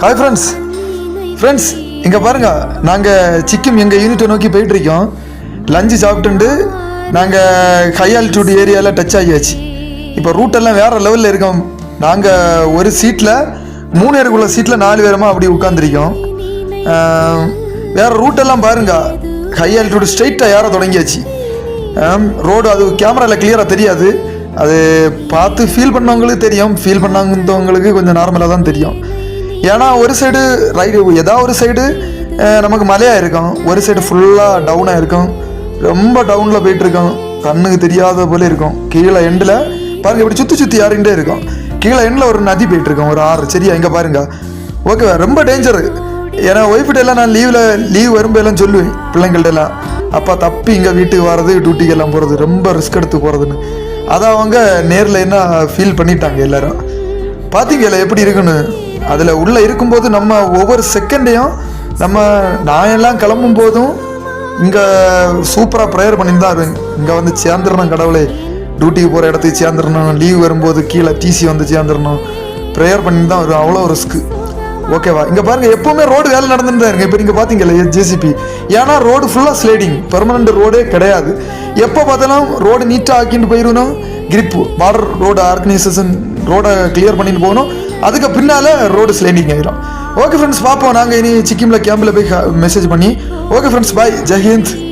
Hi friends friends இங்கே பாருங்க. நாங்கள் சிக்கிம் எங்கள் யூனிட்டை நோக்கி போயிட்டு இருக்கோம் லஞ்சு சாப்பிட்டுண்டு நாங்கள் ஹை ஆல்டிடியூட் ஏரியாவில் டச் ஆகியாச்சு. இப்போ ரூட்டெல்லாம் வேறு லெவலில் இருக்கோம். நாங்கள் ஒரு சீட்டில் மூணு பேருக்குள்ள சீட்டில் நாலு பேருமா அப்படி உட்காந்துருக்கோம் வேறு ரூட்டெல்லாம் பாருங்க. ஹை ஆல்டிடியூட் ஸ்ட்ரைட்டாக ஏற தொடங்கியாச்சு. ரோடு அது கேமராவில் கிளியராக தெரியாது. அது பார்த்து ஃபீல் பண்ணவங்களுக்கு தெரியும். ஃபீல் பண்ணாங்கவங்களுக்கு கொஞ்சம் நார்மலாக தான் தெரியும். ஏன்னா ஒரு சைடு ரைடு ஏதாவது ஒரு சைடு நமக்கு மலையாக இருக்கும். ஒரு சைடு ஃபுல்லாக டவுனாக இருக்கும். ரொம்ப டவுனில் போயிட்டுருக்கோம். கண்ணுக்கு தெரியாத போல இருக்கும். கீழே எண்டில் பாருங்கள் இப்படி சுற்றி சுற்றி யாருகிட்டே இருக்கும். கீழே எண்டில் ஒரு நதி போயிட்டுருக்கோம். ஒரு ஆறு சரியா? இங்கே பாருங்க. ஓகே ரொம்ப டேஞ்சரு ஏன்னா ஒய்ஃப்கிட்ட எல்லாம் நான் லீவில் லீவ் வரும்போது எல்லாம் சொல்லுவேன் பிள்ளைங்கள்ட்ட எல்லாம். அப்பா தப்பி இங்கே வீட்டுக்கு வர்றது டியூட்டிக்கு எல்லாம் போகிறது ரொம்ப ரிஸ்க் எடுத்து போகிறதுன்னு அதை அவங்க நேரில் என்ன ஃபீல் பண்ணிட்டாங்க எல்லாரும்? பார்த்தீங்களா எப்படி இருக்குன்னு? அதில் உள்ளே இருக்கும்போது நம்ம ஒவ்வொரு செகண்டையும் நம்ம நான் எல்லாம் கிளம்பும் போதும் இங்கே சூப்பராக ப்ரேயர் பண்ணிட்டு தான் இருவேன் இங்கே வந்து சேர்ந்துடணும் கடவுளே. டியூட்டிக்கு போகிற இடத்துக்கு சேர்ந்துடணும். லீவ் வரும்போது கீழே டிசி வந்து சேர்ந்துடணும். ப்ரேயர் பண்ணிட்டு தான் வரும். அவ்வளோ ரிஸ்க்கு ஓகேவா இங்கே பாருங்கள் எப்போவுமே ரோடு வேலை நடந்துட்டு தான் இருக்கு. இப்போ நீங்கள் பாத்தீங்கல்ல ஜேசிபி ஏன்னா ரோடு ஃபுல்லாக ஸ்லைடிங் பெர்மனண்ட் ரோடே கிடையாது. எப்போ பார்த்தாலும் ரோடு நீட்டாக ஆக்கிட்டு போயிடணும் கிரிப்பு பார்டர் ரோடு ஆர்கனைசேஷன் ரோடை கிளியர் பண்ணிட்டு போகணும். அதுக்கு பின்னால் ரோடு ஸ்லைடிங் ஆகிடும் ஓகே ஃப்ரெண்ட்ஸ் பார்ப்போம் நாங்கள் இனி சிக்கிமில் கேம்பில் போய் மெசேஜ் பண்ணி. Okay friends bye ஜெஹிந்த்